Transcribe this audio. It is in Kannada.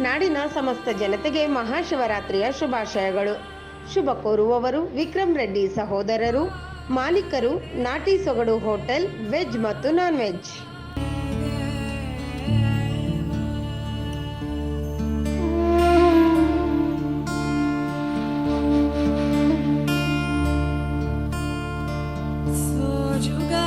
ನಾಡಿನ ಸಮಸ್ತ ಜನತೆಗೆ ಮಹಾಶಿವರಾತ್ರಿಯ ಶುಭಾಶಯಗಳು. ಶುಭ ಕೋರುವವರು ವಿಕ್ರಮ್ ರೆಡ್ಡಿ ಸಹೋದರರು, ಮಾಲೀಕರು, ನಾಟಿ ಸೊಗಡು ಹೋಟೆಲ್, ವೆಜ್ ಮತ್ತು ನಾನ್ ವೆಜ್ ಸೋಜುಗ